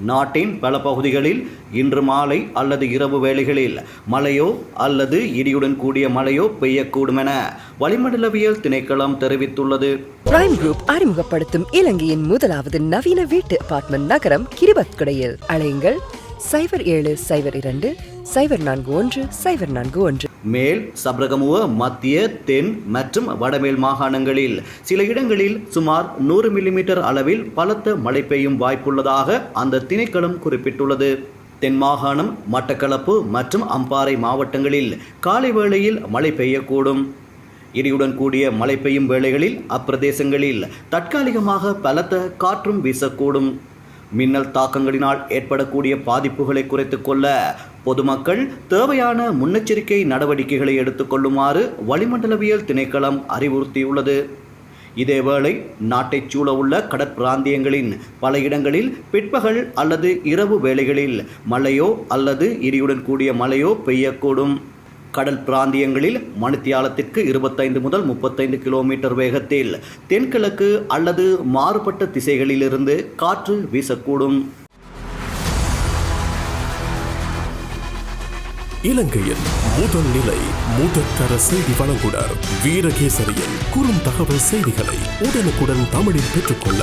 நாட்டின் பல பகுதிகளில் இன்று மாலை அல்லது இரவு வேளைகளில் மழையோ அல்லது இடியுடன் கூடிய மழையோ பெய்யக்கூடும் என வளிமண்டலவியல் திணைக்களம் தெரிவித்துள்ளது. பிரைம் குரூப் அறிமுகப்படுத்தும் இலங்கையின் முதலாவது நவீன வீட்டு அபார்ட்மெண்ட் நகரம் கிரிபத்குடையில். அலையுங்கள். சைபர் ஏழு சைபர் இரண்டு சைபர் நான்கு ஒன்று சைபர் நான்கு ஒன்று. மேல் சப்ரகமுவ மத்திய தென் மற்றும் வடமேல் மாகாணங்களில். சில இடங்களில் சுமார் நூறு மில்லிமீட்டர் அளவில் பலத்த மழை பெய்யும் வாய்ப்புள்ளதாக அந்த திணைக்களம் குறிப்பிட்டுள்ளது. தென் மாகாணம் மட்டக்களப்பு மற்றும் அம்பாறை மாவட்டங்களில் காலை வேளையில் மழை பெய்யக்கூடும். இடியுடன் கூடிய மழை பெய்யும் வேளைகளில் அப்பிரதேசங்களில் தற்காலிகமாக பலத்த காற்றும் வீசக்கூடும். மின்னல் தாக்கங்களினால் ஏற்படக்கூடிய பாதிப்புகளை குறைத்துக் கொள்ள பொதுமக்கள் தேவையான முன்னெச்சரிக்கை நடவடிக்கைகளை எடுத்துக்கொள்ளுமாறு வளிமண்டலவியல் திணைக்களம் அறிவுறுத்தியுள்ளது. இதேவேளை நாட்டைச் சூழ உள்ள கடற்பிராந்தியங்களின் பல இடங்களில் பிற்பகல் அல்லது இரவு வேளைகளில் மழையோ அல்லது இடியுடன் கூடிய மழையோ பெய்யக்கூடும். கடல் பிராந்தியங்களில் மணித்தியாலத்திற்கு இருபத்தைந்து முதல் முப்பத்தைந்து கிலோமீட்டர் வேகத்தில் தென்கிழக்கு அல்லது மாறுபட்ட திசைகளிலிருந்து காற்று வீசக்கூடும். இலங்கையின் முதல் நிலை முதற்கர செய்தி வழங்குனர் வீரகேசரியின் குறும் தகவல் செய்திகளை உடனுக்குடன் தமிழில் பெற்றுக்கொள்ள